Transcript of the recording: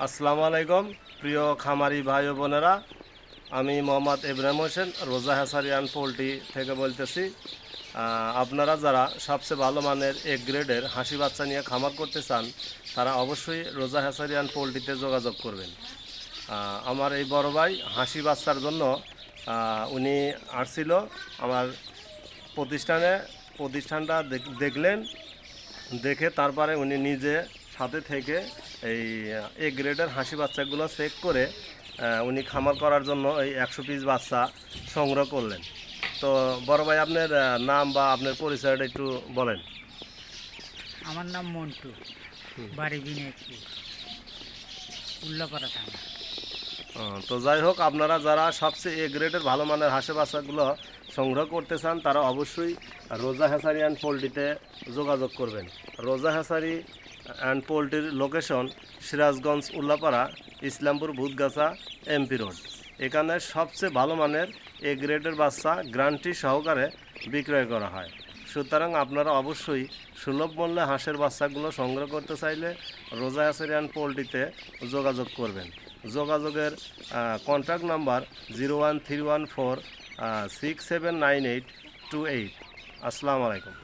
আসসালামু আলাইকুম, প্রিয় খামারি ভাই ও বোনেরা। আমি মোহাম্মদ ইব্রাহিম হোসেন, রোজা হ্যাসারিয়ান পোলট্রি থেকে বলতেছি। আপনারা যারা সবচেয়ে ভালো মানের এক গ্রেডের হাসি বাচ্চা নিয়ে খামার করতে চান, তারা অবশ্যই রোজা হ্যাসারিয়ান পোলট্রিতে যোগাযোগ করবেন। আমার এই বড় ভাই হাসি বাচ্চার জন্য উনি আসছিল। আমার প্রতিষ্ঠানে, প্রতিষ্ঠানটা দেখ- দেখলেন, দেখে তারপরে উনি নিজে সাথে থেকে এই এ গ্রেডের হাসি বাচ্চাগুলো চেক করে উনি খামার করার জন্য এই একশো পিস বাচ্চা সংগ্রহ করলেন। তো বড় ভাই আপনার নাম বা আপনার পরিচয়টা একটু বলেন। আমার নাম মন্টু বাড়ি বিনায়কপুর উল্লাপাড়া থানা। তো যাই হোক আপনারা যারা সবচেয়ে এ গ্রেডের ভালো মানের হাঁসের বাচ্চাগুলো সংগ্রহ করতে চান তারা অবশ্যই রোজা হ্যাসারি অ্যান্ড পোলট্রিতে যোগাযোগ করবেন। রোজা হ্যাসারি অ্যান্ড পোলট্রির location Sirajganj Ullapara, Islampur Bhutgachha, MP road. এখানে সবচেয়ে ভালো মানের এ গ্রেডের বাচ্চা গ্রান্টি সহকারে বিক্রয় করা হয়। সুতরাং আপনারা অবশ্যই সুলভ মূল্যে হাঁসের বাচ্চাগুলো সংগ্রহ করতে চাইলে রোজা হ্যাসারিয়ান পোলট্রিতে যোগাযোগ করবেন। যোগাযোগের contact number zero one three one four six seven nine eight two eight আসসালামু আলাইকুম।